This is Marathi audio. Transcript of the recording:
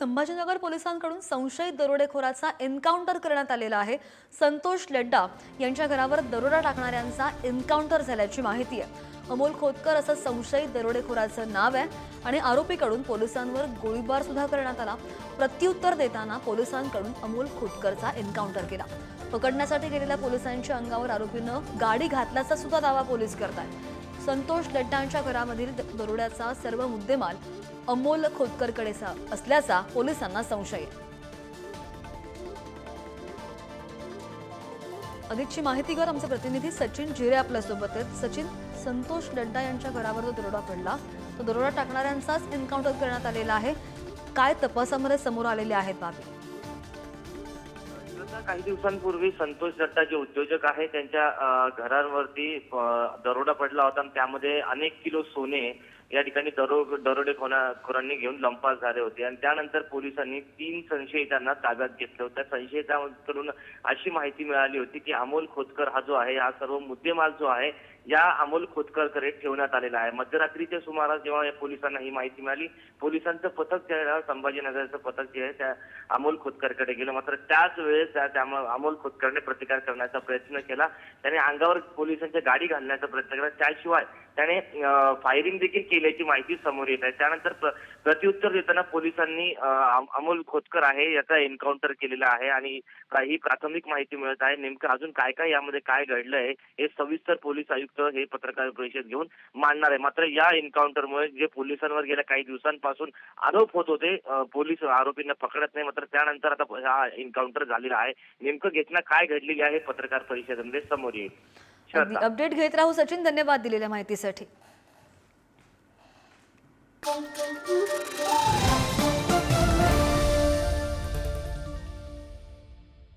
संभाजीनगर पोलिसांकडून संशयित दरोडेखोराचा एन्काउंटर करण्यात आलेला आहे. संतोष लड्डा यांच्या घरावर दरोडा टाकणाऱ्यांचा एन्काउंटर झाल्याची माहिती आहे. अमोल खोतकर असं संशयित दरोडेखोराचं नाव आहे आणि आरोपीकडून पोलिसांवर गोळीबार सुद्धा करण्यात आला. प्रत्युत्तर देताना पोलिसांकडून अमोल खोतकरचा एन्काउंटर केला. पकडण्यासाठी गेलेल्या पोलिसांच्या अंगावर आरोपीनं गाडी घातल्याचा सुद्धा दावा पोलीस करतात संतोष लड्डांच्या घरामधील द- दरोड्याचा सर्व मुद्देमाल अमोल खोतकरकडे असल्याचा पोलिसांना संशय. अधिकची माहिती घेऊन आमचे प्रतिनिधी सचिन जिरे आपल्यासोबत आहेत. सचिन संतोष लड्डा यांच्या घरावर जो दरोडा पडला तो दरोडा टाकणाऱ्यांचाच एन्काउंटर करण्यात आलेला आहे. काय तपासामध्ये समोर आलेले आहेत बाबी? आता काही दिवसांपूर्वी संतोष दत्ता जे उद्योजक आहे त्यांच्या घरांवरती दरोडा पडला होता आणि त्यामध्ये अनेक किलो सोने या ठिकाणी दरो दरोडेखोरांनी घेऊन लंपास झाले होते. आणि त्यानंतर पोलिसांनी तीन संशयितांना ताब्यात घेतलं होतं. संशयितांकडून अशी माहिती मिळाली होती की अमोल खोतकर हा जो आहे हा सर्व मुद्देमाल जो आहे या अमोल खोतकरकडे ठेवण्यात आलेला आहे. मध्यरात्रीच्या सुमारास जेव्हा या पोलिसांना ही माहिती मिळाली पोलिसांचं पथक जे आहे संभाजीनगरचं पथक जे आहे त्या अमोल खोतकरकडे गेलं. मात्र त्याच वेळेस त्या अमोल खोतकरने प्रतिकार करण्याचा प्रयत्न केला. त्याने अंगावर पोलिसांच्या गाडी घालण्याचा प्रयत्न केला. त्याशिवाय त्याने फायरिंग देखील केल्याची माहिती समोर येत आहे. त्यानंतर प्रत्युत्तर देताना पोलिसांनी अमोल खोतकर आहे याचा एन्काउंटर केलेला आहे आणि काही प्राथमिक माहिती मिळत आहे. नेमकं अजून काय काय यामध्ये काय घडलंय हे सविस्तर पोलीस आयुक्त हे पत्रकार परिषद घेऊन मांडणार आहे. मात्र या एन्काउंटरमुळे जे पोलिसांवर गेल्या काही दिवसांपासून आरोप होत होते पोलीस आरोपींना पकडत नाही. मात्र त्यानंतर आता हा एन्काउंटर झालेला आहे. नेमकं घटना काय घडलेली आहे पत्रकार परिषदेमध्ये समोर येईल. अपडेट घेत राहू सचिन धन्यवाद दिलेल्या माहितीसाठी. Thank you.